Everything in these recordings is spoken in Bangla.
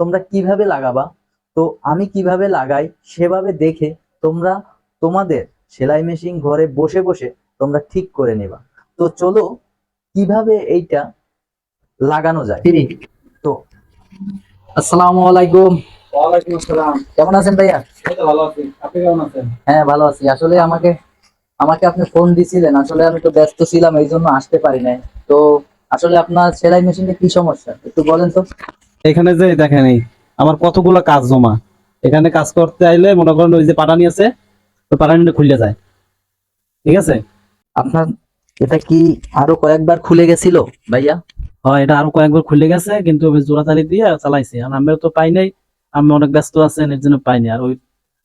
তোমরা কীভাবে লাগাবা? তো আমি কীভাবে লাগাই সেভাবে দেখে তোমরা তোমাদের সেলাই মেশিন ঘরে বসে বসে তোমরা ঠিক করে নেবা। তো চলো কীভাবে এইটা লাগানো যায়? তো আসসালামু আলাইকুম। ওয়ালাইকুম আসসালাম। কেমন আছেন ভাইয়া? ভালো আছি। আপনি কেমন আছেন? হ্যাঁ ভালো আছি। আসলে আমাকে আমাকে আপনি ফোন দিছিলেন। আসলে আমি তো ব্যস্ত ছিলাম এই জন্য আসতে পারি নাই। তো আসলে আপনার সেলাই মেশিনে কি সমস্যা? একটু বলেন তো। এখানে যে দেখেন এই আমার কতগুলো কাজ জমা। এখানে কাজ করতে আইলে মনে করেন ওই যে পাটানি আছে ওই পাটানিটা খুলে যায়। ঠিক আছে? আপনার এটা কি আরও কয়েকবার খুলে গেছিল ভাইয়া? হয় এটা আরও কয়েকবার খুলে গেছে কিন্তু আমি জোড়াতালি দিয়ে চালাইছি। আর আমরা তো পাই নাই আমি অনেক ব্যস্ত আছেন এর জন্য পাইনি আর ওই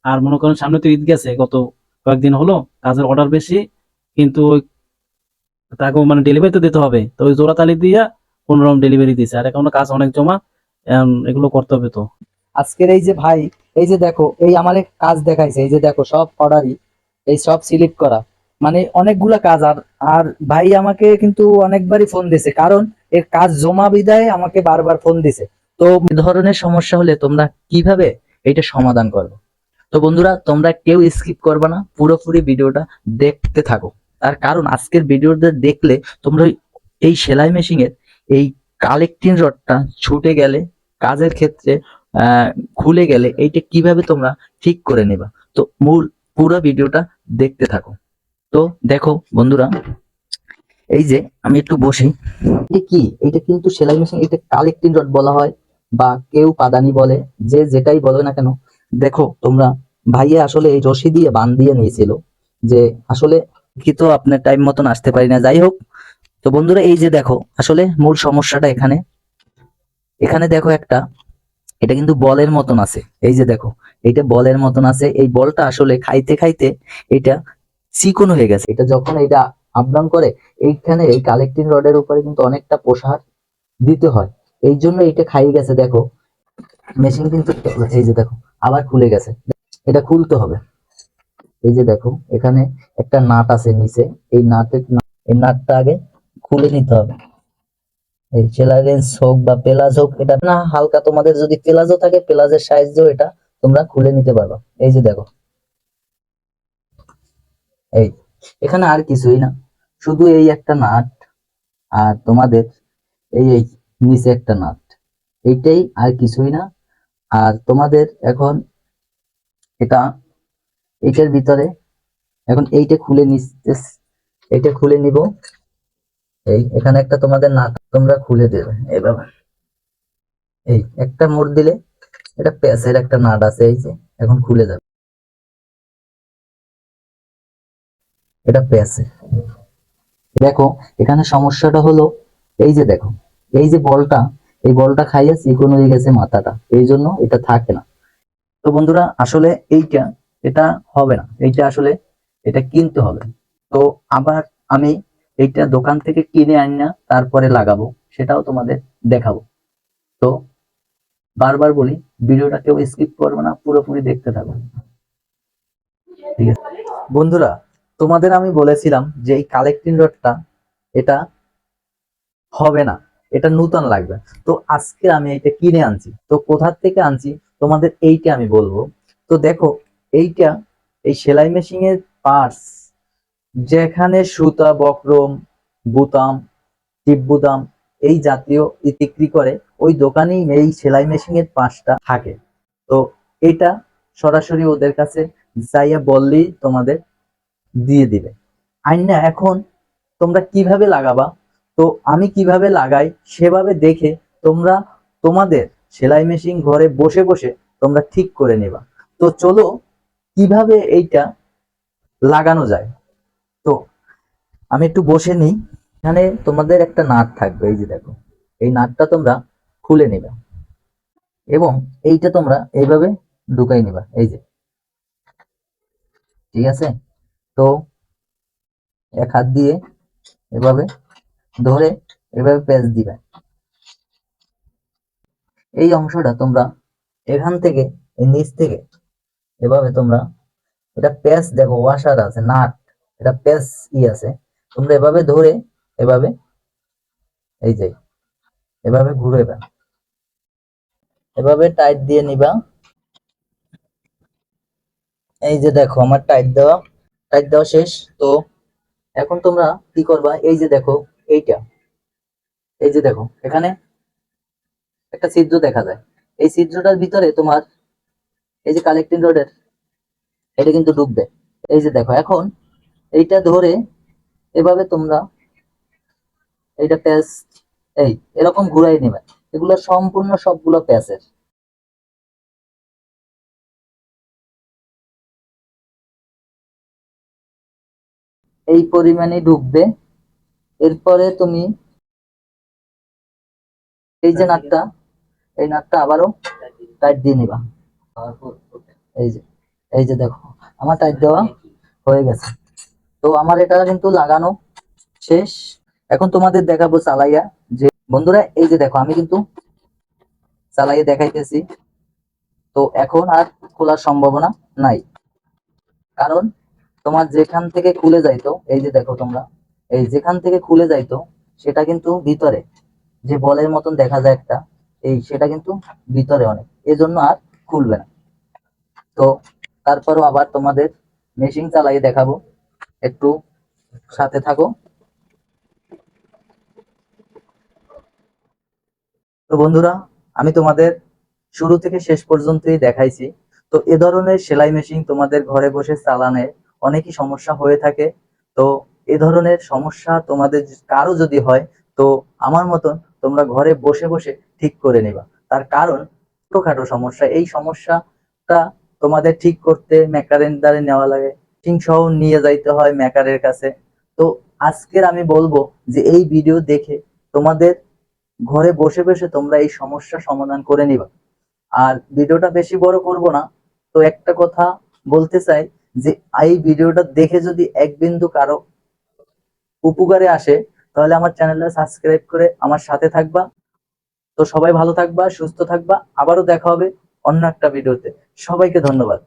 আর মনে করেন সামনে তো ঈদ গেছে গত কয়েকদিন হলো কাজের অর্ডার বেশি কিন্তু ওই তাকে মানে ডেলিভারি তো দিতে হবে। তো ওই জোড়া তালি দিয়ে কোনোরকম ডেলিভারি দিছে আর এখন কাজ অনেক জমা এগুলো করতে হবে তো। আজকের এই যে ভাই, এই যে দেখো, এই আমার কাজ দেখাইছে, এই যে দেখো, সব অর্ডারই এই সব সিলেক্ট করা। মানে অনেকগুলা কাজ, আর আর ভাই আমাকে কিন্তু অনেকবারই ফোন দিছে, কারণ এর কাজ জমা বিদায় আমাকে বারবার ফোন দিছে। তো ধরনের সমস্যা হলে তোমরা কীভাবে এটা সমাধান করবে? তো বন্ধুরা, তোমরা কেউ স্কিপ করবে না, পুরোপুরি ভিডিওটা দেখতে থাকো। তার কারণ আজকের ভিডিওটা দেখলে তোমরা এই সেলাই মেশিনের এই কালেক্টিং রডটা ছুটে গেলে কাজের ক্ষেত্রে খুলে গেলে এইটা কীভাবে তোমরা ঠিক করে নেবা? তো মূল পুরো ভিডিওটা দেখতে থাকো। তো দেখো বন্ধুরা, এই যে আমি একটু বসি। এটা কি? এটা কিন্তু সেলাই মেশিন, এটা কালেক্টিং রড বলা হয় বা কেউ পাদানি বলে, যে যেটাই বলে না কেন। দেখো, তোমরা ভাইয়া আসলে এই রশি দিয়ে বান দিয়ে নিয়েছিল যে আসলে কি তো আপনার টাইম মতন আসতে পারি না। যাই হোক, তো বন্ধুরা এই যে দেখো, আসলে মূল সমস্যাটা এখানে। এখানে দেখো একটা, এটা কিন্তু বলের মতন আছে। এই যে দেখো, এটা বলের মতন আছে। এই বলটা আসলে খাইতে খাইতে এটা চিকন হয়ে গেছে। এটা যখন এটা আপডাউন করে, এইখানে এই কালেক্টিং রডের উপরে কিন্তু অনেকটা প্রসার দিতে হয়। এই জন্য এটা খাইয়ে গেছে, দেখো। মেশিন কিন্তু এই যে দেখো, আবার খুলে গেছে। এটা খুলতে হবে। এই যে দেখো, এখানে একটা নাট আছে নিচে। এই নাটের এই নাটটা আগে খুলে নিতে হবে। এই চেলারেন্স হোক বা পেলাজ হোক, এটা না হালকা তোমাদের যদি পেলাজও থাকে পেলাজের সাইজও এটা তোমরা খুলে নিতে পারবা। এই যে দেখো। এই, এখানে আর কিছুই না। শুধু এই একটা নাট আর তোমাদের এই এই নিচে একটা নাট। এইটাই আর কিছুই না। আর তোমাদের এখন এটা, এইটার ভিতরে এখন এইটা খুলে নিতে এইটা খুলে নিব। এই, এখানে একটা তোমাদের নাট তোমরা খুলে দেবে এইভাবে এই, একটা মোড় দিলে এটা প্যাসের একটা নাট আছে, এই যে, এখন খুলে যাবে। এটা প্যাসে দেখো, এখানে সমস্যাটা হলো, এই যে দেখো, এই যে বলটা, এই বলটা খাইয়ে চিকন হয়ে গেছে মাথাটা, এই জন্য এটা থাকে না। তো বন্ধুরা, আসলে এইটা, এটা হবে না, এইটা আসলে, এটা কিনতে হবে। তো আবার আমি এইটা দোকান থেকে কিনে আনি না, তারপরে লাগাবো, সেটাও তোমাদের দেখাবো। তো বারবার বলি, ভিডিওটা কেউ স্কিপ করবে না, পুরোপুরি দেখতে থাকো। ঠিক আছে? বন্ধুরা, তোমাদের আমি বলেছিলাম যে এই কালেক্টিং রডটা এটা হবে না, এটা নতুন লাগবে। তো আজকে আমি এটা কিনে আনছি। তো কোথার থেকে আনছি, তোমাদের এইটা আমি বলব। তো দেখো, এইটা এই সেলাই মেশিনের পার্টস যেখানে সুতা বক্রম বুতাম টিপ বুতাম এই জাতীয় ই বিক্রি করে, ওই দোকানেই এই সেলাই মেশিনের পাঁচটা থাকে। তো এটা সরাসরি ওদের কাছে যাইয়া বললেই তোমাদের দিয়ে দিবে। আইনা, এখন তোমরা কীভাবে লাগাবা? তো আমি কীভাবে লাগাই সেভাবে দেখে তোমরা তোমাদের সেলাই মেশিন ঘরে বসে বসে তোমরা ঠিক করে নেবা। তো চলো, কীভাবে এইটা লাগানো যায়? আমি একটু বসে নিই। এখানে তোমাদের একটা নাট থাকবে, এই যে দেখো। এই নাটটা তোমরা খুলে নেবে এবং এইটা তোমরা এইভাবে ঢুকাই নিবা, এই যে। ঠিক আছে? তো এক হাত দিয়ে এভাবে ধরে এভাবে প্যাচ দিবে। এই অংশটা তোমরা এখান থেকে, এই নিচ থেকে এভাবে তোমরা, এটা প্যাচ দেখো ওয়াশার আছে, নাট, এটা প্যাচ ই আছে। তোমরা এভাবে ধরে, এভাবে, এই যে, এভাবে ঘুরে এভাবে টাইট দিয়ে নিবা। এই যে দেখো, আমার টাইট দেওয়া টাইট দেওয়া শেষ। তো এখন তোমরা কি করবা? এই যে দেখো, এইটা। এই যে দেখো, এখানে একটা ছিদ্র দেখা যায়। এই ছিদ্রটার ভিতরে তোমার, এই যে কালেক্টিং রডের এটা কিন্তু ডুববে। এই যে দেখো, এখন এইটা ধরে এভাবে তোমরা এইটা প্যাচ এই, এরকম ঘুরাই নেবে। এগুলো সম্পূর্ণ সবগুলো প্যাচের এই পরিমাণে ঢুকবে। এরপরে তুমি এই যে নাটটা, এই নাটটা আবারও টাইট দিয়ে নিবা। এই যে এই যে দেখো, আমার টাইট দেওয়া হয়ে গেছে। তো আমার এটা কিন্তু লাগানো শেষ। এখন তোমাদের দেখাবো চালাইয়া যে, বন্ধুরা, এই যে দেখো, আমি কিন্তু চালাইয়া দেখাইতেছি। তো এখন আর খোলার সম্ভাবনা নাই। কারণ তোমার যেখান থেকে খুলে যাইতো, এই যে দেখো তোমরা, এই যেখান থেকে খুলে যাইতো, সেটা কিন্তু ভিতরে। যে বলের মতন দেখা যায় একটা, এই সেটা কিন্তু ভিতরে অনেক। এজন্য আর খুলবে না। তো তারপরও আবার তোমাদের মেশিন চালিয়ে দেখাবো। একটু সাথে থাকো। তো বন্ধুরা, আমি তোমাদের শুরু থেকে শেষ পর্যন্তই দেখাইছি। তো এ ধরনের সেলাই মেশিন তোমাদের ঘরে বসে চালানে অনেকই সমস্যা হয়ে থাকে। তো এ ধরনের সমস্যা তোমাদের কারও যদি হয়, তো আমার মতন তোমরা ঘরে বসে বসে ঠিক করে নিবা। তার কারণ ছোটখাটো সমস্যা। এই সমস্যাটা তোমাদের ঠিক করতে মেকারের দ্বারে নেওয়া লাগে। ফিটিং সহ নিয়ে যাইতে হয় মেকারের কাছে। তো আজকের আমি বলব যে এই ভিডিও দেখে তোমাদের ঘরে বসে বসে তোমরা এই সমস্যা সমাধান করে নিবা। আর ভিডিওটা বেশি বড় করব না। তো একটা কথা বলতে চাই যে, এই ভিডিওটা দেখে যদি এক বিন্দু কারও উপকারে আসে, তাহলে আমার চ্যানেলটা সাবস্ক্রাইব করে আমার সাথে থাকবা। তো সবাই ভালো থাকবা, সুস্থ থাকবা। আবারও দেখা হবে অন্য একটা ভিডিওতে সবাইকে ধন্যবাদ।